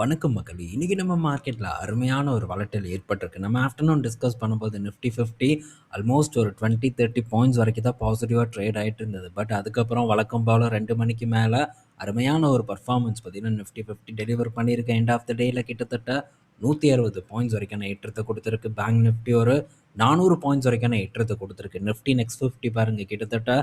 வணக்கம் மக்கள். இன்றைக்கி நம்ம மார்க்கெட்டில் அருமையான ஒரு வளட்டல் ஏற்பட்டிருக்கு. நம்ம ஆஃப்டர்நூன் டிஸ்கஸ் பண்ணும்போது நிஃப்டி ஃபிஃப்டி ஆல்மோஸ்ட் ஒரு டுவெண்ட்டி தேர்ட்டி பாயிண்ட்ஸ் வரைக்கும் தான் பாசிட்டிவாக ட்ரேட் ஆகிட்டு இருந்தது. பட் அதுக்கப்புறம் வழக்கம் போல் ரெண்டு மணிக்கு மேலே அருமையான ஒரு பர்ஃபார்மன்ஸ் பார்த்தீங்கன்னா நிஃப்டி ஃபிஃப்டி டெலிவர் பண்ணியிருக்கேன். எண்ட் ஆஃப் த டேயில் கிட்டத்தட்ட நூற்றி அறுபது பாயிண்ட்ஸ் வரைக்கான ஏற்றத்தை கொடுத்துருக்கு. பேங்க் நிஃப்டி ஒரு நானூறு பாயிண்ட்ஸ் வரைக்கான ஏற்றத்தை கொடுத்துருக்கு. நிஃப்டி நெக்ஸ்ட் ஃபிஃப்டி பாருங்கள் கிட்டத்தட்ட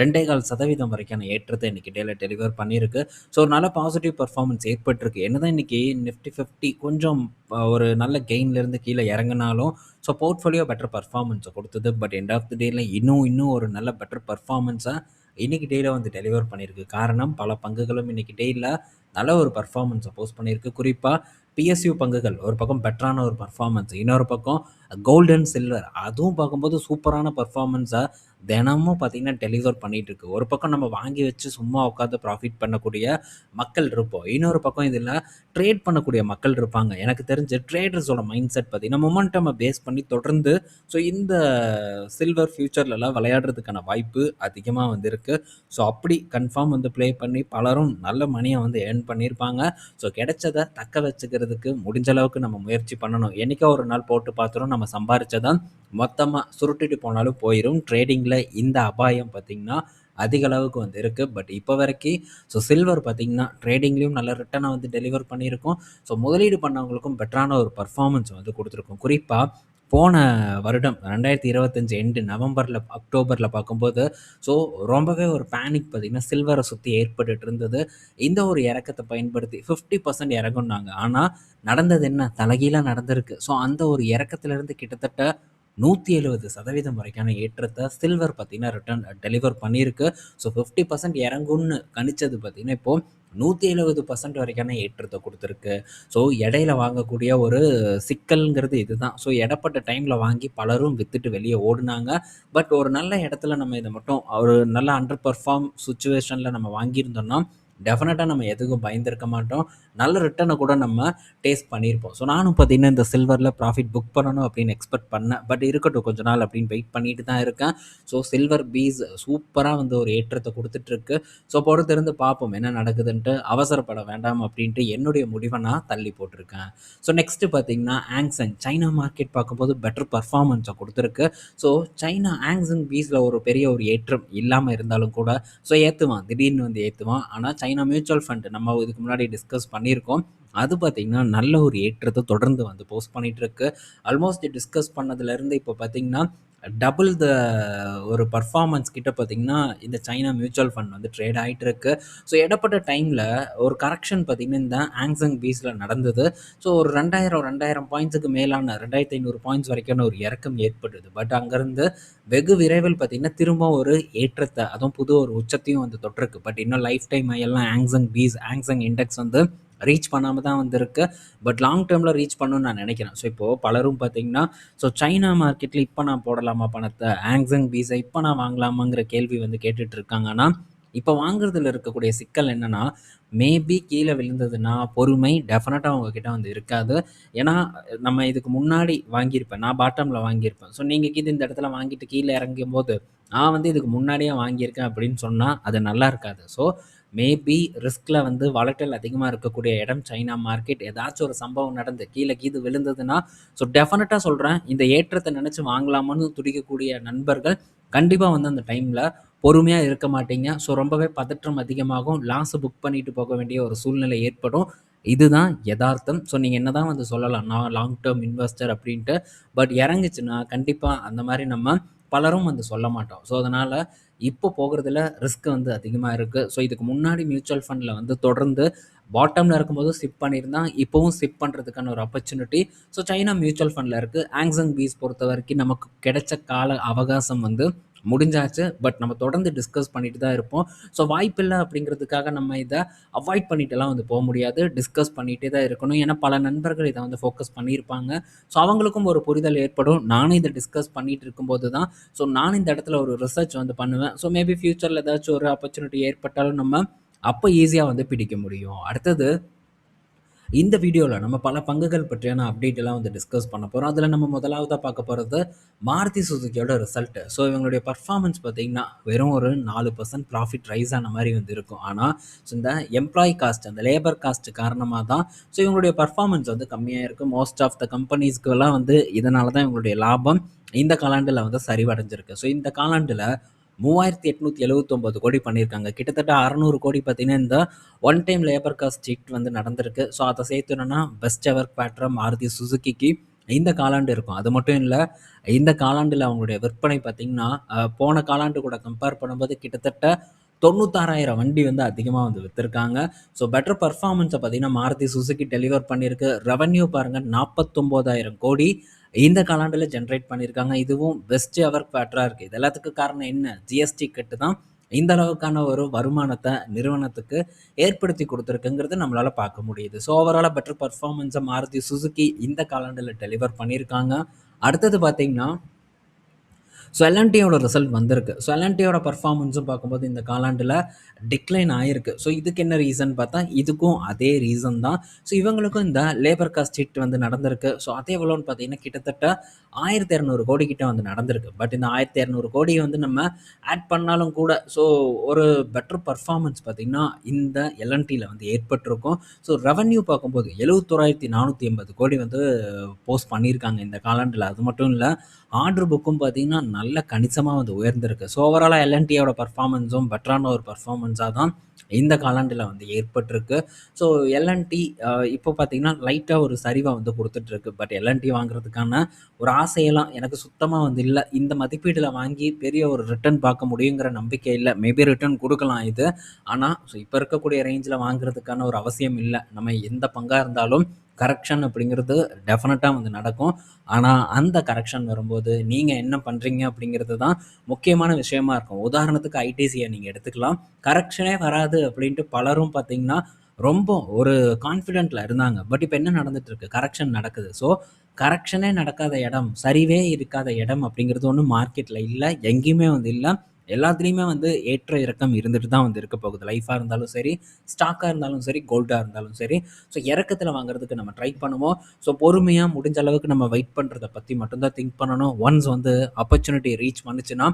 ரெண்டே கால் சதவீதம் வரைக்கான ஏற்றத்தை இன்றைக்கி டேல டெலிவர் பண்ணியிருக்கு. ஸோ ஒரு நல்ல பாசிட்டிவ் பர்ஃபார்மன்ஸ் ஏற்பட்டிருக்கு. என்ன தான் இன்றைக்கி நிஃப்டி ஃபிஃப்டி கொஞ்சம் ஒரு நல்ல கெயின்லேருந்து கீழே இறங்கினாலும் ஸோ போர்ட்ஃபோலியோ பெட்டர் பர்ஃபார்மன்ஸை கொடுத்தது. பட் எண்ட் ஆஃப் த டேயில் இன்னும் இன்னும் ஒரு நல்ல பெட்டர் பர்ஃபார்மன்ஸை இன்றைக்கி டேயில் வந்து டெலிவர் பண்ணியிருக்கு. காரணம் பல பங்குகளும் இன்றைக்கி டேயில் நல்ல ஒரு பர்ஃபார்மன்ஸை போஸ்ட் பண்ணியிருக்கு. குறிப்பாக பிஎஸ்யூ பங்குகள் ஒரு பக்கம் பெட்டரான ஒரு பர்ஃபார்மன்ஸ் இன்னொரு பக்கம் கோல்டன் சில்வர் அதுவும் பார்க்கும்போது சூப்பரான பர்ஃபார்மன்ஸாக தினமும் பார்த்திங்கன்னா டெலிவர் பண்ணிகிட்டு இருக்கு. ஒரு பக்கம் நம்ம வாங்கி வச்சு சும்மா உட்காந்து ப்ராஃபிட் பண்ணக்கூடிய மக்கள் இருப்போம். இன்னொரு பக்கம் இதில் ட்ரேட் பண்ணக்கூடிய மக்கள் இருப்பாங்க. எனக்கு தெரிஞ்ச ட்ரேடர்ஸோட மைண்ட் செட் பார்த்திங்கன்னா மொமெண்டமை பேஸ் பண்ணி தொடர்ந்து ஸோ இந்த சில்வர் ஃப்யூச்சர்லலாம் விளையாடுறதுக்கான வாய்ப்பு அதிகமாக வந்திருக்கு. ஸோ அப்படி கன்ஃபார்ம் வந்து ப்ளே பண்ணி பலரும் நல்ல மணியை வந்து ஏர்ன் பண்ணியிருப்பாங்க. ஸோ கிடைச்சதை தக்க வச்சுக்கிறதுக்கு முடிஞ்ச அளவுக்கு நம்ம முயற்சி பண்ணணும். என்றைக்கா ஒரு நாள் போட்டு பார்த்துரும் நம்ம சம்பாரிச்சதான் மொத்தமாக சுருட்டிட்டு போனாலும் போயிடும் ட்ரேடிங்கில் இந்த அபாயம் பார்த்திங்கன்னா அதிக அளவுக்கு வந்து இருக்குது பட் இப்போ வரைக்கும் ஸோ சில்வர் பார்த்திங்கன்னா ட்ரேடிங்லேயும் நல்ல ரிட்டனை வந்து டெலிவர் பண்ணியிருக்கோம். ஸோ முதலீடு பண்ணவங்களுக்கும் பெட்டரான ஒரு பர்ஃபார்மன்ஸ் வந்து கொடுத்துருக்கோம். குறிப்பாக போன வருடம் ரெண்டாயிரத்தி இருபத்தஞ்சி எண்டு நவம்பரில் அக்டோபரில் பார்க்கும்போது ஸோ ரொம்பவே ஒரு பேனிக் பார்த்திங்கன்னா சில்வரை சுற்றி ஏற்பட்டுட்டு இருந்தது. இந்த ஒரு இறக்கத்தை பயன்படுத்தி ஃபிஃப்டி பர்சன்ட் இறங்குனாங்க. ஆனால் நடந்தது என்ன? தலைகீழாக நடந்திருக்கு. ஸோ அந்த ஒரு இறக்கத்துலேருந்து கிட்டத்தட்ட நூற்றி எழுபது சதவீதம் வரைக்கான ஏற்றத்தை சில்வர் பார்த்திங்கன்னா ரிட்டர்ன் டெலிவர் பண்ணியிருக்கு. ஸோ ஃபிஃப்டி பர்சன்ட் இறங்கும்னு கணிச்சது பார்த்திங்கன்னா இப்போது நூற்றி எழுபது பர்சன்ட் வரைக்கான ஏற்றத்தை கொடுத்துருக்கு. ஸோ இடையில வாங்கக்கூடிய ஒரு சிக்கல்ங்கிறது இதுதான். ஸோ இடப்பட்ட டைமில் வாங்கி பலரும் விற்றுட்டு வெளியே ஓடினாங்க. பட் ஒரு நல்ல இடத்துல நம்ம இதை மட்டும் ஒரு நல்ல அண்டர் பர்ஃபார்ம் சுச்சுவேஷனில் நம்ம வாங்கியிருந்தோம்னா டெஃபினட்டாக நம்ம எதுக்கும் பயந்துருக்க மாட்டோம். நல்ல ரிட்டனை கூட நம்ம டேஸ்ட் பண்ணியிருப்போம் ஸோ நானும் பார்த்தீங்கன்னா இந்த சில்வரில் ப்ராஃபிட் புக் பண்ணணும் அப்படின்னு எக்ஸ்பெக்ட் பண்ணேன். பட் இருக்கட்டும் கொஞ்ச நாள் அப்படின்னு வெயிட் பண்ணிட்டு தான் இருக்கேன். ஸோ சில்வர் பீஸ் சூப்பராக வந்து ஒரு ஏற்றத்தை கொடுத்துட்ருக்கு. ஸோ பொறுத்திருந்து பார்ப்போம் என்ன நடக்குதுன்ட்டு. அவசரப்பட வேண்டாம் அப்படின்ட்டு என்னுடைய முடிவை நான் தள்ளி போட்டிருக்கேன். ஸோ நெக்ஸ்ட்டு பார்த்தீங்கன்னா ஆங்ஸங் சைனா மார்க்கெட் பார்க்கும்போது பெட்டர் பர்ஃபார்மன்ஸை கொடுத்துருக்கு. ஸோ சைனா ஆங்ஸங் பீஸில் ஒரு பெரிய ஒரு ஏற்றம் இல்லாமல் இருந்தாலும் கூட ஸோ ஏற்றுவான் திடீர்னு வந்து ஏற்றுவான் ஆனால் சைனா மியூச்சுவல் ஃபண்ட் நம்ம இதுக்கு முன்னாடி டிஸ்கஸ் பண்ணியிருக்கோம். அது பார்த்திங்கன்னா நல்ல ஒரு ஏற்றத்தை தொடர்ந்து வந்து போஸ்ட் பண்ணிகிட்ருக்கு ஆல்மோஸ்ட் டிஸ்கஸ் பண்ணதுலேருந்து இப்போ பார்த்திங்கன்னா டபுள் த ஒரு பர்ஃபார்மன்ஸ் கிட்ட பார்த்திங்கன்னா இந்த சைனா மியூச்சுவல் ஃபண்ட் வந்து ட்ரேட் ஆகிட்டு இருக்கு. ஸோ இடப்பட்ட டைமில் ஒரு கரெக்ஷன் பார்த்திங்கன்னா இந்த ஆங்ஸங் பீஸில் நடந்தது. ஸோ ஒரு ரெண்டாயிரம் ரெண்டாயிரம் பாயிண்ட்ஸுக்கு மேலான ரெண்டாயிரத்தி ஐநூறு பாயிண்ட்ஸ் வரைக்கும் ஒரு இறக்கம் ஏற்படுது பட் அங்கேருந்து வெகு விரைவில் பார்த்திங்கன்னா திரும்ப ஒரு ஏற்றத்தை அதுவும் புது ஒரு உச்சத்தையும் வந்து தொட்டிருக்கு. பட் இன்னும் லைஃப் டைம் எல்லாம் ஆங்ஸங் பீஸ் ஆங்ஸங் இண்டெக்ஸ் வந்து ரீச் பண்ணாமல் தான் வந்திருக்கு. பட் லாங் டேர்மில் ரீச் பண்ணணும்னு நான் நினைக்கிறேன். ஸோ இப்போது பலரும் பார்த்தீங்கன்னா ஸோ சைனா மார்க்கெட்டில் இப்போ நான் போடலாமா பணத்தை? ஆங்ஸங் பீஸை இப்போ நான் வாங்கலாமாங்கிற கேள்வி வந்து கேட்டுட்டு இருக்காங்கன்னா இப்போ வாங்குறதுல இருக்கக்கூடிய சிக்கல் என்னென்னா மேபி கீழே விழுந்ததுன்னா பொறுமை டெஃபினட்டாக அவங்கக்கிட்ட வந்து இருக்காது. ஏன்னா நம்ம இதுக்கு முன்னாடி வாங்கியிருப்பேன். நான் பாட்டமில் வாங்கியிருப்பேன். ஸோ நீங்கள் கீது இந்த இடத்துல வாங்கிட்டு கீழே இறங்கும் போது நான் வந்து இதுக்கு முன்னாடியே வாங்கியிருக்கேன் அப்படின்னு சொன்னால் அது நல்லா இருக்காது. ஸோ மேபி ரிஸ்கில் வந்து வளட்டல் அதிகமாக இருக்கக்கூடிய இடம் சைனா மார்க்கெட் ஏதாச்சும் ஒரு சம்பவம் நடந்து கீழே கீது விழுந்ததுன்னா ஸோ டெஃபினட்டாக சொல்கிறேன் இந்த ஏற்றத்தை நினச்சி வாங்கலாமான்னு துடிக்கக்கூடிய நண்பர்கள் கண்டிப்பாக வந்து அந்த டைமில் பொறுமையாக இருக்க மாட்டீங்க. ஸோ ரொம்பவே பதற்றம் அதிகமாகும் லாஸ் புக் பண்ணிட்டு போக வேண்டிய ஒரு சூழ்நிலை ஏற்படும். இதுதான் யதார்த்தம். ஸோ நீங்கள் என்ன தான் வந்து சொல்லலாம் நான் லாங் டேர்ம் இன்வெஸ்டர் அப்படின்ட்டு பட் இறங்குச்சுன்னா கண்டிப்பாக அந்த மாதிரி நம்ம பலரும் வந்து சொல்ல மாட்டோம். ஸோ அதனால் இப்போ போகிறதுல ரிஸ்க் வந்து அதிகமாக இருக்குது ஸோ இதுக்கு முன்னாடி மியூச்சுவல் ஃபண்டில் வந்து தொடர்ந்து பாட்டமில் இருக்கும்போது சிப் பண்ணியிருந்தான் இப்போவும் சிப் பண்ணுறதுக்கான ஒரு ஆப்பர்ச்சுனிட்டி ஸோ சைனா மியூச்சுவல் ஃபண்டில் இருக்குது ஆங்ஸங் பீஸ் பொறுத்த வரைக்கும் நமக்கு கிடைச்ச கால அவகாசம் வந்து முடிஞ்சாச்சு. பட் நம்ம தொடர்ந்து டிஸ்கஸ் பண்ணிட்டு தான் இருப்போம். ஸோ வாய்ப்பில்லை அப்படிங்கிறதுக்காக நம்ம இதை அவாய்ட் பண்ணிட்டுலாம் வந்து போக முடியாது. டிஸ்கஸ் பண்ணிகிட்டே தான் இருக்கணும். ஏன்னா பல நண்பர்கள் இதை வந்து ஃபோக்கஸ் பண்ணியிருப்பாங்க. ஸோ அவங்களுக்கும் ஒரு புரிதல் ஏற்படும். நானும் இதை டிஸ்கஸ் பண்ணிகிட்டு இருக்கும்போது தான். ஸோ நானும் இந்த இடத்துல ஒரு ரிசர்ச் வந்து பண்ணுவேன். ஸோ மேபி ஃப்யூச்சரில் ஏதாச்சும் ஒரு ஆப்பர்ச்சுனிட்டி ஏற்பட்டாலும் நம்ம அப்போ ஈஸியாக வந்து பிடிக்க முடியும். அடுத்தது இந்த வீடியோவில் நம்ம பல பங்குகள் பற்றியான அப்டேட்டெல்லாம் வந்து டிஸ்கஸ் பண்ண போகிறோம் அதில் நம்ம முதலாவதாக பார்க்க போகிறது மாருதி சுசுக்கியோட ரிசல்ட்டு ஸோ இவங்களுடைய பர்ஃபார்மன்ஸ் பார்த்தீங்கன்னா வெறும் ஒரு நாலு பர்சன்ட் ப்ராஃபிட் ரைஸ் ஆன மாதிரி வந்து இருக்கும். ஆனால் ஸோ இந்த எம்ப்ளாயி காஸ்ட் அந்த லேபர் காஸ்ட் காரணமாக தான் ஸோ இவங்களுடைய பர்ஃபார்மன்ஸ் வந்து கம்மியாக இருக்குது மோஸ்ட் ஆஃப் த கம்பெனிஸ்க்கெல்லாம் வந்து இதனால தான் இவங்களுடைய லாபம் இந்த காலாண்டில் வந்து சரிவடைஞ்சிருக்கு. ஸோ இந்த காலாண்டில் மூவாயிரத்தி எட்நூற்றி எழுபத்தொம்போது கோடி பண்ணியிருக்காங்க. கிட்டத்தட்ட அறநூறு கோடி பார்த்தீங்கன்னா இந்த ஒன் டைம் லேபர் காஸ்ட் சீட் வந்து நடந்திருக்கு. ஸோ அதை சேர்த்துனோன்னா பெஸ்ட் எவர் பேட்ரா மாருதி சுசுக்கிக்கு இந்த காலாண்டு இருக்கும். அது மட்டும் இல்லை இந்த காலாண்டில் அவங்களுடைய விற்பனை பார்த்திங்கன்னா போன காலாண்டு கூட கம்பேர் பண்ணும்போது கிட்டத்தட்ட தொண்ணூத்தாறாயிரம் வண்டி வந்து அதிகமாக வந்து விற்றுருக்காங்க ஸோ பெட்டர் பர்ஃபார்மன்ஸை பார்த்தீங்கன்னா மாருதி சுசுக்கி டெலிவர் பண்ணியிருக்கு. ரெவன்யூ பாருங்கள் நாற்பத்தொம்போதாயிரம் கோடி. இந்த காலாண்டில் ஜென்ரேட் பண்ணியிருக்காங்க இதுவும் பெஸ்ட் எவர் குவார்ட்டராக இருக்குது இது எல்லாத்துக்கும் காரணம் என்ன? ஜிஎஸ்டி கட்டு தான் இந்த அளவுக்கான ஒரு வருமானத்தை நிறுவனத்துக்கு ஏற்படுத்தி கொடுத்துருக்குங்கிறது நம்மளால் பார்க்க முடியுது. ஸோ ஓவராலாக பெட்டர் பர்ஃபார்மன்ஸை மாருதி சுசுக்கி இந்த காலாண்டில் டெலிவர் பண்ணியிருக்காங்க அடுத்தது பார்த்திங்கன்னா ஸோ எல்என்டியோட ரிசல்ட் வந்திருக்கு. ஸோ எல்என்டியோட பர்ஃபார்மன்ஸும் பார்க்கும்போது இந்த காலாண்டில் டிக்ளைன் ஆகிருக்கு ஸோ இதுக்கு என்ன ரீசன் பார்த்தா இதுக்கும் அதே ரீசன் தான். ஸோ இவங்களுக்கும் இந்த லேபர் காஸ்ட் ஹிட் வந்து நடந்திருக்கு. ஸோ அதே எவ்வளோன்னு பார்த்தீங்கன்னா கிட்டத்தட்ட ஆயிரத்தி இரநூறு கோடி கிட்ட வந்து நடந்திருக்கு. பட் இந்த ஆயிரத்தி இரநூறு கோடியை வந்து நம்ம ஆட் பண்ணாலும் கூட ஸோ ஒரு பெட்டர் பர்ஃபார்மன்ஸ் பார்த்திங்கன்னா இந்த எல்என்டியில் வந்து ஏற்பட்டிருக்கும். ஸோ ரெவன்யூ பார்க்கும்போது எழுபத்தோராயிரத்தி நானூற்றி எண்பது கோடி வந்து போஸ்ட் பண்ணியிருக்காங்க இந்த காலாண்டில். அது மட்டும் இல்லை ஆர்டர் புக்கும் பார்த்திங்கன்னா நல்ல கணிசமாக வந்து உயர்ந்திருக்கு. ஸோ ஓவராலாக எல்என்டியோட பர்ஃபார்மன்ஸும் பெட்டரான ஒரு பர்ஃபார்மன்ஸாக தான் இந்த காலாண்டில் வந்து ஏற்பட்டிருக்கு. ஸோ எல்என்டி இப்போ பார்த்தீங்கன்னா லைட்டாக ஒரு சரிவாக வந்து கொடுத்துட்ருக்கு பட் எல்என்டி வாங்குறதுக்கான ஒரு ஆசையெல்லாம் எனக்கு சுத்தமாக வந்து இல்லை. இந்த மதிப்பீட்டில் வாங்கி பெரிய ஒரு ரிட்டர்ன் பார்க்க முடியுங்கிற நம்பிக்கை இல்லை. மேபி ரிட்டர்ன் கொடுக்கலாம் இது. ஆனால் ஸோ இப்போ இருக்கக்கூடிய ரேஞ்சில் வாங்குறதுக்கான ஒரு அவசியம் இல்லை. நம்ம எந்த பங்காக இருந்தாலும் கரெக்ஷன் அப்படிங்கிறது டெஃபினட்டாக வந்து நடக்கும். ஆனால் அந்த கரெக்ஷன் வரும்போது நீங்கள் என்ன பண்ணுறீங்க அப்படிங்கிறது தான் முக்கியமான விஷயமா இருக்கும். உதாரணத்துக்கு ஐடிசியை நீங்கள் எடுத்துக்கலாம். கரெக்ஷனே வராது அப்படின்ட்டு பலரும் பார்த்தீங்கன்னா ரொம்ப ஒரு கான்ஃபிடென்ட்டில் இருந்தாங்க. பட் இப்போ என்ன நடந்துட்டுருக்கு? கரெக்ஷன் நடக்குது. ஸோ கரெக்ஷனே நடக்காத இடம் சரிவே இருக்காத இடம் அப்படிங்கிறது ஒன்றும் மார்க்கெட்டில் இல்லை எங்கேயுமே வந்து இல்லை. எல்லாத்துலேயுமே வந்து ஏற்ற இறக்கம் இருந்துட்டு தான் வந்து இருக்க போகுது. லைஃபாக இருந்தாலும் சரி ஸ்டாக்காக இருந்தாலும் சரி கோல்டாக இருந்தாலும் சரி. ஸோ இறக்கத்தில் வாங்குறதுக்கு நம்ம ட்ரை பண்ணுவோம். ஸோ பொறுமையாக முடிஞ்ச அளவுக்கு நம்ம வெயிட் பண்ணுறதை பற்றி மட்டும்தான் திங்க் பண்ணணும். ஒன்ஸ் வந்து ஆப்பர்ச்சுனிட்டி ரீச் பண்ணுச்சுன்னா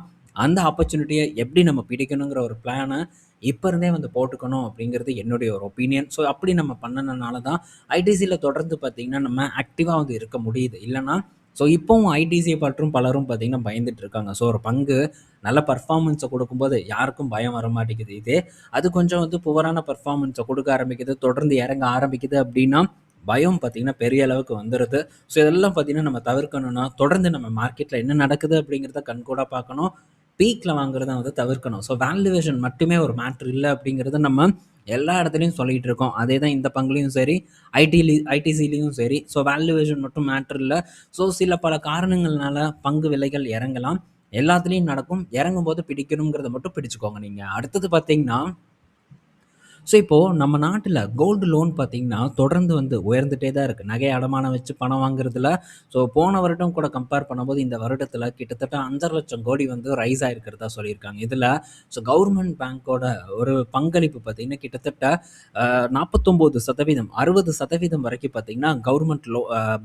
அந்த ஆப்பர்ச்சுனிட்டியை எப்படி நம்ம பிடிக்கணுங்கிற ஒரு பிளானை இப்போ இருந்தே வந்து போட்டுக்கணும் அப்படிங்கிறது என்னுடைய ஒரு ஒப்பீனியன் ஸோ அப்படி நம்ம பண்ணனால தான் ஐடிசியில் தொடர்ந்து பார்த்திங்கன்னா நம்ம ஆக்டிவாக வந்து இருக்க முடியுது. இல்லைனா ஸோ இப்போவும் ஐடிசியை பற்றும் பலரும் பார்த்திங்கன்னா பயந்துட்டு இருக்காங்க ஸோ ஒரு பங்கு நல்ல பர்ஃபார்மன்ஸை கொடுக்கும்போது யாருக்கும் பயம் வர மாட்டேங்குது இதே. அது கொஞ்சம் வந்து புவரான பர்ஃபார்மன்ஸை கொடுக்க ஆரம்பிக்குது தொடர்ந்து இறங்க ஆரம்பிக்குது அப்படின்னா பயம் பார்த்திங்கன்னா பெரிய அளவுக்கு வந்துடுது ஸோ இதெல்லாம் பார்த்திங்கன்னா நம்ம தவிர்க்கணும்னா தொடர்ந்து நம்ம மார்க்கெட்டில் என்ன நடக்குது அப்படிங்கிறத கண்கூடாக பார்க்கணும். பீக்கில் வாங்குறத வந்து தவிர்க்கணும். ஸோ வேல்யூவேஷன் மட்டுமே ஒரு மேட்ரு இல்லை அப்படிங்கிறத நம்ம எல்லா இடத்துலையும் சொல்லிகிட்டு இருக்கோம். அதே தான் இந்த பங்குலையும் சரி ஐடிலி ஐடிசிலையும் சரி. ஸோ வேல்யூவேஷன் மட்டும் மேட்ரு இல்லை. ஸோ சில பல காரணங்கள்னால பங்கு விலைகள் இறங்கலாம். எல்லாத்துலேயும் நடக்கும். இறங்கும் போது பிடிக்கணுங்கிறத மட்டும் பிடிச்சிக்கோங்க நீங்கள் அடுத்தது பார்த்தீங்கன்னா ஸோ இப்போது நம்ம நாட்டில் கோல்டு லோன் பார்த்திங்கன்னா தொடர்ந்து வந்து உயர்ந்துகிட்டே தான் இருக்குது நகை அடமானம் வச்சு பணம் வாங்குறதுல ஸோ போன வருடம் கூட கம்பேர் பண்ணும்போது இந்த வருடத்தில் கிட்டத்தட்ட அஞ்சரை லட்சம் கோடி வந்து ரைஸ் ஆகிருக்கிறதா சொல்லியிருக்காங்க. இதில் ஸோ கவர்மெண்ட் பேங்க்கோட ஒரு பங்களிப்பு பார்த்திங்கன்னா கிட்டத்தட்ட நாற்பத்தொம்போது சதவீதம் அறுபது சதவீதம் வரைக்கும் பார்த்திங்கன்னா கவர்மெண்ட் லோ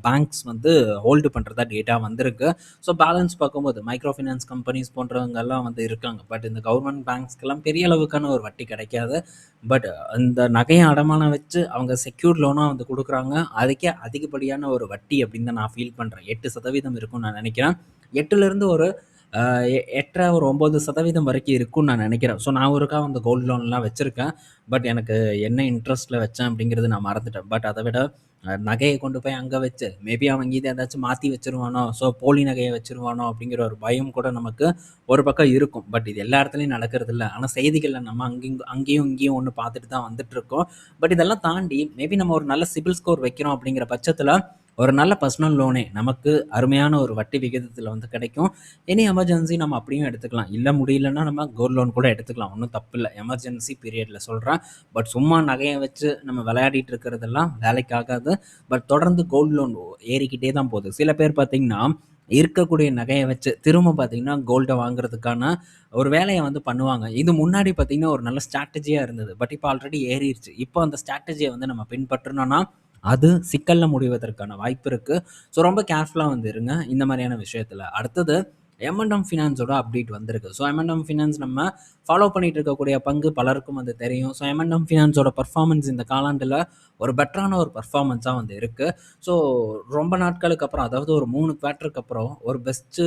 பேங்க்ஸ் வந்து ஹோல்டு பண்ணுறதா டேட்டா வந்திருக்கு. ஸோ பேலன்ஸ் பார்க்கும்போது மைக்ரோ ஃபினான்ஸ் கம்பெனிஸ் போன்றவங்கெல்லாம் வந்து இருக்காங்க. பட் இந்த கவர்மெண்ட் பேங்க்ஸ்க்கெல்லாம் பெரிய அளவுக்கான ஒரு வட்டி கிடைக்காது. பட் பட் அந்த நகையை அடமானம் வச்சு அவங்க செக்யூர் லோனாக வந்து கொடுக்குறாங்க. அதுக்கே அதிகப்படியான ஒரு வட்டி அப்படின்னு தான் நான் ஃபீல் பண்ணுறேன் எட்டு சதவீதம் இருக்கும்னு நான் நினைக்கிறேன். எட்டுலேருந்து ஒரு எட்டரை ஒரு ஒம்பது சதவீதம் வரைக்கும் இருக்கும்னு நான் நினைக்கிறேன். ஸோ நான் ஒருக்கா அந்த கோல்டு லோன்லாம் வச்சுருக்கேன். பட் எனக்கு என்ன இன்ட்ரெஸ்ட்டில் வச்சேன் அப்படிங்கிறது நான் மறந்துட்டேன். பட் அதை விட நகையை கொண்டு போய் அங்கே வச்சு மேபி அவன் இதை ஏதாச்சும் மாற்றி வச்சுருவானோ ஸோ போலி நகையை வச்சுருவானோ அப்படிங்கிற ஒரு பயம் கூட நமக்கு ஒரு பக்கம் இருக்கும். பட் இது எல்லா இடத்துலையும் நடக்கிறது இல்லை. ஆனால் செய்திகளில் நம்ம அங்கேயும் அங்கேயும் இங்கேயும் ஒன்று பார்த்துட்டு தான் வந்துட்டுருக்கோம் பட் இதெல்லாம் தாண்டி மேபி நம்ம ஒரு நல்ல சிபில் ஸ்கோர் வைக்கிறோம் அப்படிங்கிற பட்சத்தில் ஒரு நல்ல பர்சனல் லோனே நமக்கு அருமையான ஒரு வட்டி விகிதத்தில் வந்து கிடைக்கும். எனி எமர்ஜென்சி நம்ம அப்படியும் எடுத்துக்கலாம். இல்லை முடியலன்னா நம்ம கோல்டு லோன் கூட எடுத்துக்கலாம். ஒன்றும் தப்பு இல்லை எமர்ஜென்சி பீரியடில் சொல்கிறேன் பட் சும்மா நகையை வச்சு நம்ம விளையாடிட்டு இருக்கிறதெல்லாம் வேலைக்கு ஆகாது. பட் தொடர்ந்து கோல்டு லோன் ஏறிக்கிட்டே தான் போகுது. சில பேர் பார்த்திங்கன்னா இருக்கக்கூடிய நகையை வச்சு திரும்ப பார்த்தீங்கன்னா கோல்டை வாங்குறதுக்கான ஒரு வேலையை வந்து பண்ணுவாங்க. இது முன்னாடி பார்த்திங்கன்னா ஒரு நல்ல ஸ்ட்ராட்டஜியாக இருந்தது. பட் இப்போ ஆல்ரெடி ஏறிடுச்சு இப்போ அந்த ஸ்ட்ராட்டஜியை வந்து நம்ம பின்பற்றணும்னா அது சிக்கலில் முடிவதற்கான வாய்ப்பு இருக்குது ஸோ ரொம்ப கேர்ஃபுல்லாக வந்து இருங்க இந்த மாதிரியான விஷயத்தில் அடுத்தது எம்என்எம் ஃபினான்ஸோட அப்டேட் வந்திருக்கு. ஸோ எம்என்எம் ஃபினான்ஸ் நம்ம ஃபாலோ பண்ணிட்டு இருக்கக்கூடிய பங்கு பலருக்கும் வந்து தெரியும். ஸோ எம்என்எம் ஃபினான்ஸோட பர்ஃபார்மன்ஸ் இந்த காலாண்டில் ஒரு பெட்டரான ஒரு பர்ஃபார்மன்ஸாக வந்து இருக்குது ஸோ ரொம்ப நாட்களுக்கு அப்புறம் அதாவது ஒரு மூணு குவார்ட்டருக்கு அப்புறம் ஒரு பெஸ்ட்டு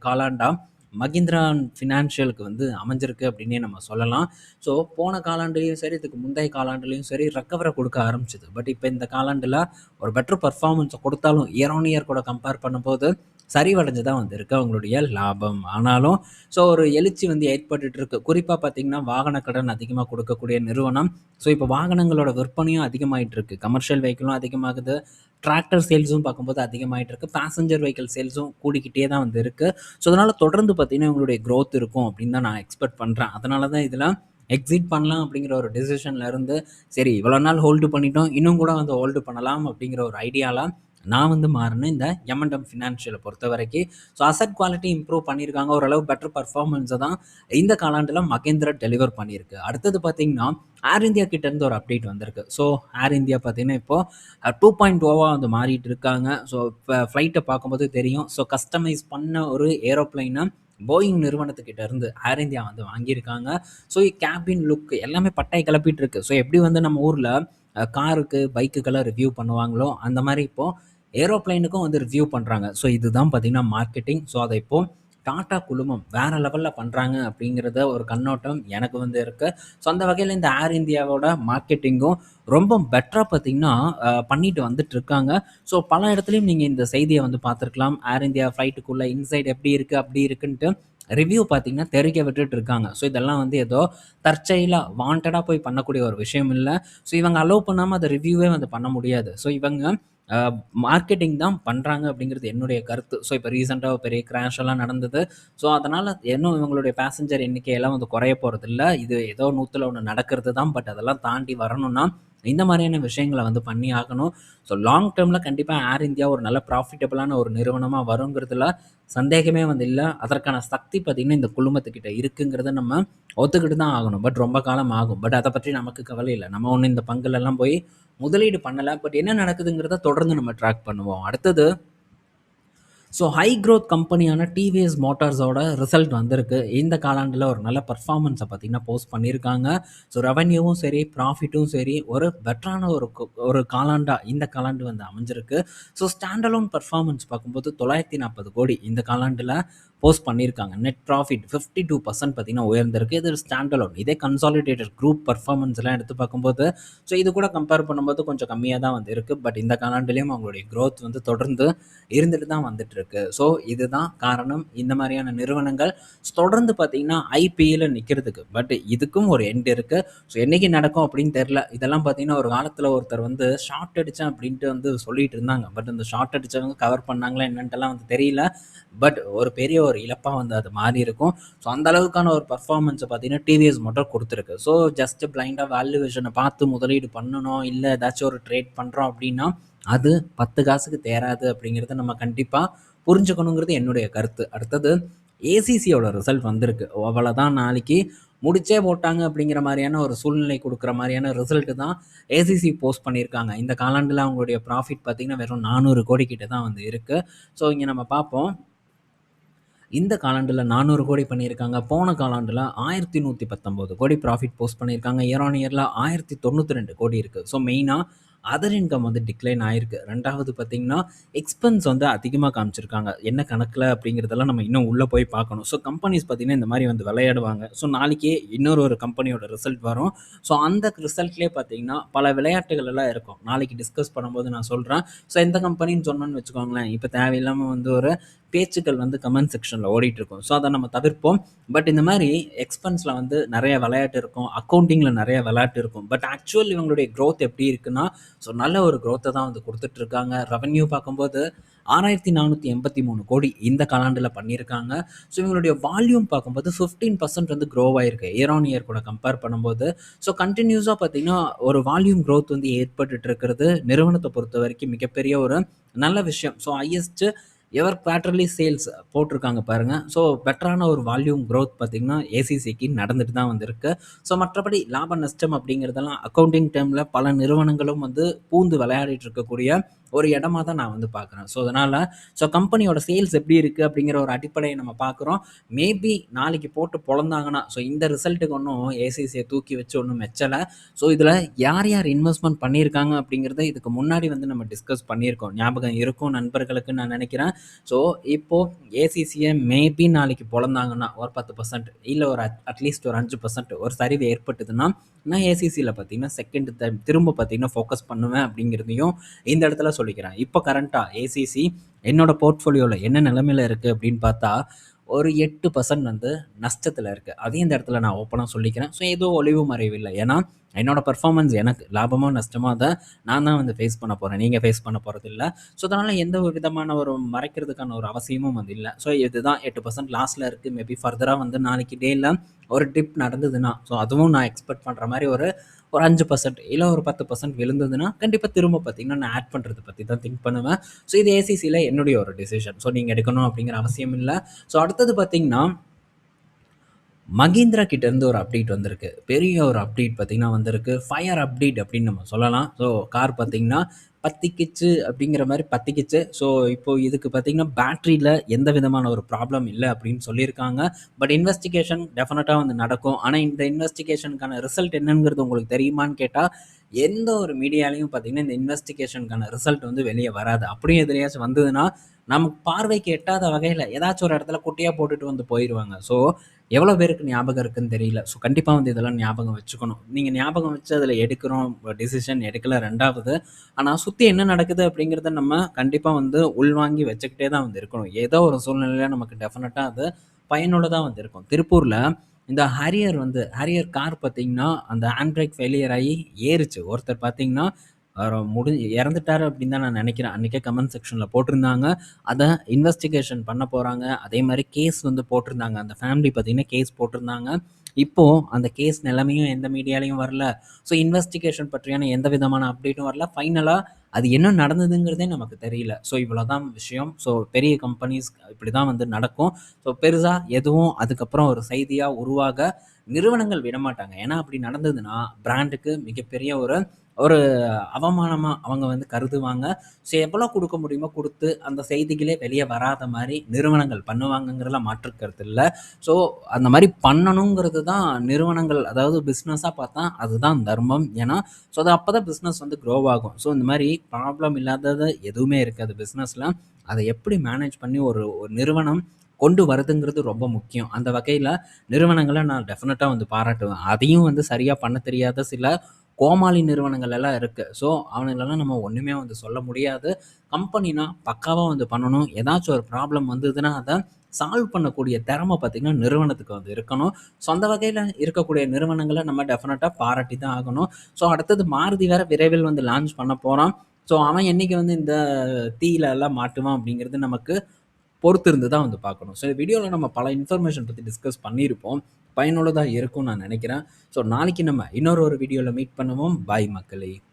காலாண்டாக மகிந்திரா ஃபினான்ஷியலுக்கு வந்து அமைஞ்சிருக்கு அப்படின்னே நம்ம சொல்லலாம். ஸோ போன காலாண்டுலயும் சரி, இதுக்கு முந்தைய காலாண்டுலயும் சரி ரெக்கவரை கொடுக்க ஆரம்பிச்சது. பட் இப்போ இந்த காலாண்டில் ஒரு பெட்டர் பர்ஃபார்மன்ஸை கொடுத்தாலும் இயர் ஆன் இயர் கூட கம்பேர் பண்ணும்போது சரிவடைஞ்சு தான் வந்திருக்கு அவங்களுடைய லாபம். ஆனாலும் ஸோ ஒரு எழுச்சி வந்து ஏற்பட்டுட்டு இருக்கு. குறிப்பாக பார்த்தீங்கன்னா, வாகன கடன் அதிகமாக கொடுக்கக்கூடிய நிறுவனம். ஸோ இப்போ வாகனங்களோட விற்பனையும் அதிகமாயிட்டு இருக்கு. கமர்ஷியல் வெஹிக்கிளும் அதிகமாகுது. டிராக்டர் சேல்ஸும் பார்க்கும்போது அதிகமாயிட்டு இருக்கு. பேசஞ்சர் வெஹிக்கிள் சேல்ஸும் கூடிக்கிட்டே தான் வந்து இருக்கு. ஸோ அதனால தொடர்ந்து பார்த்தீங்கன்னா, இவங்களுடைய க்ரோத் இருக்கும் அப்படின்னு தான் நான் எக்ஸ்பெக்ட் பண்ணுறேன் அதனால தான் இதெல்லாம் எக்ஸிட் பண்ணலாம் அப்படிங்கிற ஒரு டிசிஷன்ல இருந்து, சரி இவ்வளோ நாள் ஹோல்டு பண்ணிட்டோம். இன்னும் கூட வந்து ஹோல்டு பண்ணலாம் அப்படிங்கிற ஒரு ஐடியாலாம் நான் வந்து மாறினேன் இந்த எம்எண்ட்எம் ஃபினான்ஷியலை பொறுத்த வரைக்கும் ஸோ அசட் குவாலிட்டி இம்ப்ரூவ் பண்ணியிருக்காங்க. ஓரளவு பெட்டர் பர்ஃபார்மன்ஸை தான் இந்த காலாண்டில் மகேந்திரா டெலிவர் பண்ணியிருக்கு. அடுத்தது பார்த்தீங்கன்னா, ஏர் இந்தியா கிட்டேருந்து ஒரு அப்டேட் வந்திருக்கு. ஸோ ஏர் இந்தியா பார்த்தீங்கன்னா, இப்போ 2.0வா வந்து மாறிட்டு இருக்காங்க. ஸோ இப்போ ஃப்ளைட்டை பார்க்கும்போது தெரியும். ஸோ கஸ்டமைஸ் பண்ண ஒரு ஏரோப்ளைனை போயிங் நிறுவனத்துக்கிட்ட இருந்து ஏர் இந்தியா வந்து வாங்கியிருக்காங்க. ஸோ கேபின் லுக் எல்லாமே பட்டைய கிளப்பிட்டு இருக்கு. ஸோ எப்படி வந்து நம்ம ஊரில் காருக்கு, பைக்குக்கெல்லாம் ரிவ்யூ பண்ணுவாங்களோ, அந்த மாதிரி இப்போது ஏரோப்ளேனுக்கும் வந்து ரிவ்யூ பண்ணுறாங்க ஸோ இதுதான் பார்த்தீங்கன்னா மார்க்கெட்டிங். ஸோ அதை இப்போ டாடா குழுமம் வேறு லெவலில் பண்ணுறாங்க அப்படிங்கிறத ஒரு கண்ணோட்டம் எனக்கு வந்து இருக்குது ஸோ அந்த வகையில் இந்த ஏர் இந்தியாவோட மார்க்கெட்டிங்கும் ரொம்ப பெட்டராக பார்த்தீங்கன்னா, பண்ணிட்டு வந்துட்டு இருக்காங்க. ஸோ பல இடத்துலையும் நீங்கள் இந்த செய்தியை வந்து பார்த்துருக்கலாம் ஏர் இந்தியா ஃப்ளைட்டுக்குள்ளே இன்சைட் எப்படி இருக்குது அப்படி இருக்குன்ட்டு ரிவ்யூ பார்த்தீங்கன்னா, தெறிக்க விட்டுட்டு இருக்காங்க. ஸோ இதெல்லாம் வந்து ஏதோ தற்செயலாக வாண்டடாக போய் பண்ணக்கூடிய ஒரு விஷயம் இல்லை ஸோ இவங்க அலோவ் பண்ணாமல் அதை ரிவ்யூவே வந்து பண்ண முடியாது. ஸோ இவங்க மார்க்கெட்டிங் தான் பண்ணுறாங்க அப்படிங்கிறது என்னுடைய கருத்து. ஸோ இப்போ ரீசெண்டாக பெரிய கிராஷ் எல்லாம் நடந்தது. ஸோ அதனால் இன்னும் இவங்களுடைய பேசஞ்சர் எண்ணிக்கையெல்லாம் வந்து குறைய போகிறதில்ல இது ஏதோ 100ல 1 நடக்கிறது தான். பட் அதெல்லாம் தாண்டி வரணும்னா, இந்த மாதிரியான விஷயங்கள வந்து பண்ணி ஆகணும். ஸோ லாங் டேர்மில் கண்டிப்பாக ஏர் இந்தியா ஒரு நல்ல ப்ராஃபிட்டபிளான ஒரு நிறுவனமாக வருங்கிறதுல சந்தேகமே வந்து இல்லை அதற்கான சக்தி பார்த்திங்கன்னா இந்த குழுமத்துக்கிட்ட இருக்குங்கிறத நம்ம ஒத்துக்கிட்டு தான் ஆகணும். பட் ரொம்ப காலம் ஆகும். பட் அதை பற்றி நமக்கு கவலை இல்லை நம்ம ஒன்று இந்த பங்குலெல்லாம் போய் முதலீடு பண்ணலை பட் என்ன நடக்குதுங்கிறத தொடர்ந்து நம்ம ட்ராக் பண்ணுவோம். அடுத்தது ஸோ ஹை க்ரோத் கம்பெனியான டிவிஎஸ் மோட்டார்ஸோட ரிசல்ட் வந்திருக்கு. இந்த காலாண்டில் ஒரு நல்ல பர்ஃபார்மன்ஸை பார்த்தீங்கன்னா, போஸ்ட் பண்ணியிருக்காங்க. ஸோ ரெவன்யூவும் சரி, ப்ராஃபிட்டும் சரி ஒரு பெட்டரான ஒரு ஒரு காலாண்டாக இந்த காலாண்டு வந்து அமைஞ்சிருக்கு. ஸோ ஸ்டாண்டலோன் பர்ஃபார்மன்ஸ் பார்க்கும்போது தொள்ளாயிரத்தி நாற்பது கோடி இந்த காலாண்டில் போஸ்ட் பண்ணியிருக்காங்க. நெட் ப்ராஃபிட் 52% பார்த்தீங்கன்னா உயர்ந்திருக்கு. இது ஒரு அலோன். இதே கன்சாலிடேட்டட் குரூப் பெர்ஃபார்மன்ஸ்லாம் எடுத்து பார்க்கும்போது, ஸோ இது கூட கம்பேர் பண்ணும்போது கொஞ்சம் கம்மியாக தான் வந்து இருக்குது பட் இந்த காலாண்டுலேயும் அவங்களுடைய க்ரோத் வந்து தொடர்ந்து இருந்துட்டு தான் வந்துட்டு இருக்கு. ஸோ இதுதான் காரணம். இந்த மாதிரியான நிறுவனங்கள் தொடர்ந்து பார்த்தீங்கன்னா, ஐபிஎல்ல நிற்கிறதுக்கு பட் இதுக்கும் ஒரு எண்ட் இருக்கு. ஸோ என்னைக்கு நடக்கும் அப்படின்னு தெரில இதெல்லாம் பார்த்தீங்கன்னா, ஒரு காலத்தில் ஒருத்தர் வந்து ஷார்ட் அடித்தேன் அப்படின்ட்டு வந்து சொல்லிட்டு இருந்தாங்க. பட் அந்த ஷார்ட் அடித்தவங்க கவர் பண்ணாங்களா என்னன்ட்டுலாம் வந்து தெரியல. பட் ஒரு பெரிய ஒரு இழப்பாக வந்து அது மாறியிருக்கும். ஸோ அந்த அளவுக்கான ஒரு பர்ஃபார்மன்ஸை பார்த்தீங்கன்னா, டிவிஎஸ் மட்டும் கொடுத்துருக்கு ஸோ ஜஸ்ட் பிளைண்டாக வேல்யூவேஷனை பார்த்து முதலீடு பண்ணணும். இல்லை ஏதாச்சும் ஒரு ட்ரேட் பண்ணுறோம் அப்படின்னா, அது 10 காசுக்கு தேறாது அப்படிங்கிறத நம்ம கண்டிப்பாக புரிஞ்சுக்கணுங்கிறது என்னுடைய கருத்து. அடுத்தது ஏசிசியோட ரிசல்ட் வந்திருக்கு. அவ்வளோதான் நாளைக்கு முடிச்சே போட்டாங்க அப்படிங்கிற மாதிரியான ஒரு சூழ்நிலை கொடுக்குற மாதிரியான ரிசல்ட்டு தான் ஏசிசி போஸ்ட் பண்ணியிருக்காங்க. இந்த காலாண்டில் அவங்களுடைய ப்ராஃபிட் பார்த்தீங்கன்னா, வெறும் 400 கோடி கிட்ட தான் வந்து இருக்குது ஸோ இங்கே நம்ம பார்ப்போம். இந்த காலாண்டில் நானூறு கோடி பண்ணியிருக்காங்க. போன காலாண்டில் ஆயிரத்தி நூற்றி பத்தொம்போது கோடி ப்ராஃபிட் போஸ்ட் பண்ணியிருக்காங்க. இயர் ஆன் இயர்ல 1092 கோடி இருக்குது ஸோ மெயினாக அதர் இன்கம் வந்து டிக்ளைன் ஆயிருக்கு. ரெண்டாவது பார்த்தீங்கன்னா, எக்ஸ்பென்ஸ் வந்து அதிகமாக காமிச்சிருக்காங்க. என்ன கணக்கில் அப்படிங்கிறதெல்லாம் நம்ம இன்னும் உள்ளே போய் பார்க்கணும். ஸோ கம்பெனிஸ் பார்த்தீங்கன்னா, இந்த மாதிரி வந்து விளையாடுவாங்க. ஸோ நாளைக்கே இன்னொரு ஒரு கம்பெனியோட ரிசல்ட் வரும். ஸோ அந்த ரிசல்ட்லேயே பார்த்தீங்கன்னா, பல விளையாட்டுகள் எல்லாம் இருக்கும். நாளைக்கு டிஸ்கஸ் பண்ணும்போது நான் சொல்கிறேன் ஸோ எந்த கம்பெனின்னு சொன்னோன்னு வச்சுக்கோங்களேன், இப்போ தேவையில்லாமல் வந்து ஒரு பேச்சுக்கள் வந்து கமெண்ட் செக்ஷனில் ஓடிட்டு இருக்கும். ஸோ அதை நம்ம தவிர்ப்போம். பட் இந்த மாதிரி எக்ஸ்பென்ஸில் வந்து நிறைய விளையாட்டு இருக்கும். அக்கௌண்டிங்கில் நிறைய விளையாட்டு இருக்கும். பட் ஆக்சுவல் இவங்களுடைய க்ரோத் எப்படி இருக்குன்னா, ஸோ நல்ல ஒரு க்ரோத்தை தான் வந்து குடுத்துட்டு இருக்காங்க. நானூற்றி பார்க்கும்போது 6483 கோடி இந்த காலாண்டில் பண்ணியிருக்காங்க. ஸோ இவங்களுடைய வால்யூம் பார்க்கும்போது 15% வந்து க்ரோ ஆகிருக்கு இயர் ஆன் இயர் கூட கம்பேர் பண்ணும்போது. ஸோ கண்டினியூஸாக பார்த்தீங்கன்னா, ஒரு வால்யூம் க்ரோத் வந்து ஏற்பட்டுட்டு இருக்கிறது நிறுவனத்தை பொறுத்த வரைக்கும் மிகப்பெரிய ஒரு நல்ல விஷயம். So highest ever quarterly sales போட்டிருக்காங்க பாருங்க. ஸோ பெட்டரான ஒரு வால்யூம் க்ரோத் பார்த்திங்கன்னா ஏசிசிக்கு நடந்துட்டு தான் வந்திருக்கு. ஸோ மற்றபடி லாப நஷ்டம் அப்படிங்கிறதெல்லாம் அக்கவுண்டிங் டைமில் பல நிறுவனங்களும் வந்து பூந்து விளையாடிட்டு இருக்கக்கூடிய ஒரு இடமா தான் நான் வந்து பார்க்குறேன். ஸோ அதனால் ஸோ கம்பெனியோட சேல்ஸ் எப்படி இருக்குது அப்படிங்கிற ஒரு அடிப்படையை நம்ம பார்க்குறோம். மேபி நாளைக்கு போட்டு பிறந்தாங்கன்னா ஸோ இந்த ரிசல்ட்டுக்கு ஒன்றும் ஏசிசியை தூக்கி வச்சு ஒன்றும் மெச்சலை ஸோ இதில் யார் யார் இன்வெஸ்ட்மெண்ட் பண்ணியிருக்காங்க அப்படிங்கிறத இதுக்கு முன்னாடி வந்து நம்ம டிஸ்கஸ் பண்ணியிருக்கோம். ஞாபகம் இருக்கும் நண்பர்களுக்கு நான் நினைக்கிறேன். ஸோ இப்போது ஏசிசியை மேபி நாளைக்கு பிறந்தாங்கன்னா ஒரு பத்து பர்சன்ட் இல்லை ஒரு அட் அட்லீஸ்ட் ஒரு அஞ்சு பர்சன்ட் ஒரு சரிவு ஏற்பட்டதுன்னா, நான் ஏசிசியில் பார்த்தீங்கன்னா, செகண்ட் திரும்ப பார்த்தீங்கன்னா ஃபோக்கஸ் பண்ணுவேன் அப்படிங்கிறதையும் இந்த இடத்துல சொல்லிக்கிறேன். இப்போ கரண்ட்டாக ஏசிசி என்னோட போர்ட்ஃபோலியோல என்ன நிலமையில இருக்கு அப்படின்னு பார்த்தா, ஒரு எட்டு பர்சன்ட் வந்து நஷ்டத்துல இருக்கு. அதையும் இந்த இடத்துல நான் ஓப்பனாக சொல்லிக்கிறேன். ஸோ எதுவும் ஒளிவு மறைவில்லை ஏன்னா, என்னோட பர்ஃபார்மன்ஸ் எனக்கு லாபமோ, நஷ்டமோ அதை நான் தான் வந்து ஃபேஸ் பண்ண போகிறேன் நீங்கள் ஃபேஸ் பண்ண போறதில்ல. ஸோ அதனால் எந்த ஒரு விதமான ஒரு மறைக்கிறதுக்கான ஒரு அவசியமும் வந்து இல்லை ஸோ இதுதான் எட்டு பர்சன்ட் லாஸ்ட்டில் இருக்கு. மேபி ஃபர்தராக வந்து நாளைக்கு டேயில் ஒரு டிப் நடந்ததுன்னா, ஸோ அதுவும் நான் எக்ஸ்பெக்ட் பண்ணுற மாதிரி ஒரு ஒரு அஞ்சு பர்சன்ட் இல்லை ஒரு 10% விழுந்ததுன்னா, கண்டிப்பாக திரும்ப பார்த்தீங்கன்னா, நான் ஆட் பண்ணுறது பற்றி தான் திங்க் பண்ணுவேன். ஸோ இது ஏசிசியில் என்னுடைய ஒரு டிசிஷன். ஸோ நீங்கள் எடுக்கணும் அப்படிங்கிற அவசியம் இல்லை ஸோ அடுத்தது பார்த்தீங்கன்னா மகேந்திரா கிட்டேருந்து ஒரு அப்டேட் வந்திருக்கு. பெரிய ஒரு அப்டேட் பார்த்தீங்கன்னா வந்திருக்கு. ஃபயர் அப்டேட் அப்படின்னு நம்ம சொல்லலாம். ஸோ கார் பார்த்தீங்கன்னா, பத்திக்கிச்சு அப்படிங்கிற மாதிரி பத்திக்கிச்சு. ஸோ இப்போ இதுக்கு பார்த்தீங்கன்னா, பேட்ரியில் எந்த விதமான ஒரு ப்ராப்ளம் இல்லை அப்படின்னு சொல்லியிருக்காங்க. பட் இன்வெஸ்டிகேஷன் டெஃபினட்டாக வந்து நடக்கும். ஆனால் இந்த இன்வெஸ்டிகேஷனுக்கான ரிசல்ட் என்னங்கிறது உங்களுக்கு தெரியுமான்னு கேட்டால் எந்த ஒரு மீடியாலையும் பார்த்தீங்கன்னா, இந்த இன்வெஸ்டிகேஷனுக்கான ரிசல்ட் வந்து வெளியே வராது. அப்படியும் எதுலயாச்சும் வந்ததுன்னா, நமக்கு பார்வைக்கு எட்டாத வகையில் ஏதாச்சும் ஒரு இடத்துல குட்டியாக போட்டுட்டு வந்து போயிடுவாங்க ஸோ எவ்வளோ பேருக்கு ஞாபகம் இருக்குன்னு தெரியல. ஸோ கண்டிப்பாக வந்து இதெல்லாம் ஞாபகம் வச்சுக்கணும். நீங்கள் ஞாபகம் வச்சு அதில் எடுக்கிறோம் டிசிஷன் எடுக்கல ரெண்டாவது ஆனால் சுற்றி என்ன நடக்குது அப்படிங்கிறத நம்ம கண்டிப்பாக வந்து உள்வாங்கி வச்சுக்கிட்டே தான் வந்து இருக்கணும். ஏதோ ஒரு சூழ்நிலையில் நமக்கு டெஃபினட்டாக அது பயனுள்ளதாக வந்து இருக்கும். திருப்பூரில் இந்த ஹரியர் வந்து ஹரியர் கார் பார்த்தீங்கன்னா, அந்த ஹேண்ட் பிரேக் ஃபெயிலியர் ஆகி ஏறுச்சு. ஒருத்தர் பார்த்தீங்கன்னா, முடிஞ்சு இறந்துட்டாரு அப்படின்னு தான் நான் நினைக்கிறேன். அன்றைக்கே கமெண்ட் செக்ஷனில் போட்டிருந்தாங்க. அதை இன்வெஸ்டிகேஷன் பண்ண போகிறாங்க அதே மாதிரி கேஸ் வந்து போட்டிருந்தாங்க. அந்த ஃபேமிலி பார்த்தீங்கன்னா, கேஸ் போட்டிருந்தாங்க. இப்போது அந்த கேஸ் நிலைமையும் எந்த மீடியாலையும் வரல. ஸோ இன்வெஸ்டிகேஷன் பற்றியான எந்த விதமான அப்டேட்டும் வரல. ஃபைனலாக அது என்ன நடந்ததுங்கிறதே நமக்கு தெரியல. ஸோ இவ்வளோதான் விஷயம். ஸோ பெரிய கம்பெனிஸ் இப்படிதான் வந்து நடக்கும். ஸோ பெருசாக எதுவும் அதுக்கப்புறம் ஒரு செய்தியாக உருவாக நிறுவனங்கள் விடமாட்டாங்க. ஏன்னா அப்படி நடந்ததுன்னா, பிராண்டுக்கு மிகப்பெரிய ஒரு ஒரு அவமானமாக அவங்க வந்து கருதுவாங்க. ஸோ எவ்வளோ கொடுக்க முடியுமோ கொடுத்து அந்த செய்திகளே வெளியே வராத மாதிரி நிறுவனங்கள் பண்ணுவாங்கங்கிறதுல மாற்றுக்கிறது இல்லை ஸோ அந்த மாதிரி பண்ணணுங்கிறது தான் நிறுவனங்கள் அதாவது பிஸ்னஸாக பார்த்தா அதுதான் தர்மம். ஏன்னா, ஸோ அது அப்போ தான் பிஸ்னஸ் வந்து க்ரோ ஆகும். ஸோ இந்த மாதிரி ப்ராப்ளம் இல்லாதது எதுவுமே இருக்காது பிஸ்னஸில் அதை எப்படி மேனேஜ் பண்ணி ஒரு ஒரு நிறுவனம் கொண்டு வருதுங்கிறது ரொம்ப முக்கியம். அந்த வகையில் நிறுவனங்களை நான் டெஃபினட்டாக வந்து பாராட்டுவேன். அதையும் வந்து சரியாக பண்ண தெரியாத சில கோமாளி நிறுவனங்கள் எல்லாம் இருக்குது ஸோ அவனுங்களெல்லாம் நம்ம ஒன்றுமே வந்து சொல்ல முடியாது. கம்பெனினா பக்காவாக வந்து பண்ணணும். ஏதாச்சும் ஒரு ப்ராப்ளம் வந்ததுன்னா, அதை சால்வ் பண்ணக்கூடிய திறமை பார்த்திங்கன்னா நிறுவனத்துக்கு வந்து இருக்கணும். ஸோ அந்த இருக்கக்கூடிய நிறுவனங்களை நம்ம டெஃபினட்டாக பாராட்டி தான் ஆகணும். ஸோ அடுத்தது மாருதி வேறு விரைவில் வந்து லான்ச் பண்ண போகிறோம் ஸோ அவன் என்னைக்கு வந்து இந்த தீயில எல்லாம் மாட்டுவான் அப்படிங்கிறது நமக்கு பொறுத்திருந்து தான் வந்து பார்க்கணும். ஸோ இந்த நம்ம பல இன்ஃபர்மேஷன் பற்றி டிஸ்கஸ் பண்ணியிருப்போம். பயனுள்ளதாக இருக்கும்னு நான் நினைக்கிறேன். ஸோ நாளைக்கு நம்ம இன்னொரு ஒரு வீடியோவில் மீட் பண்ணுவோம். பாய் மக்களே!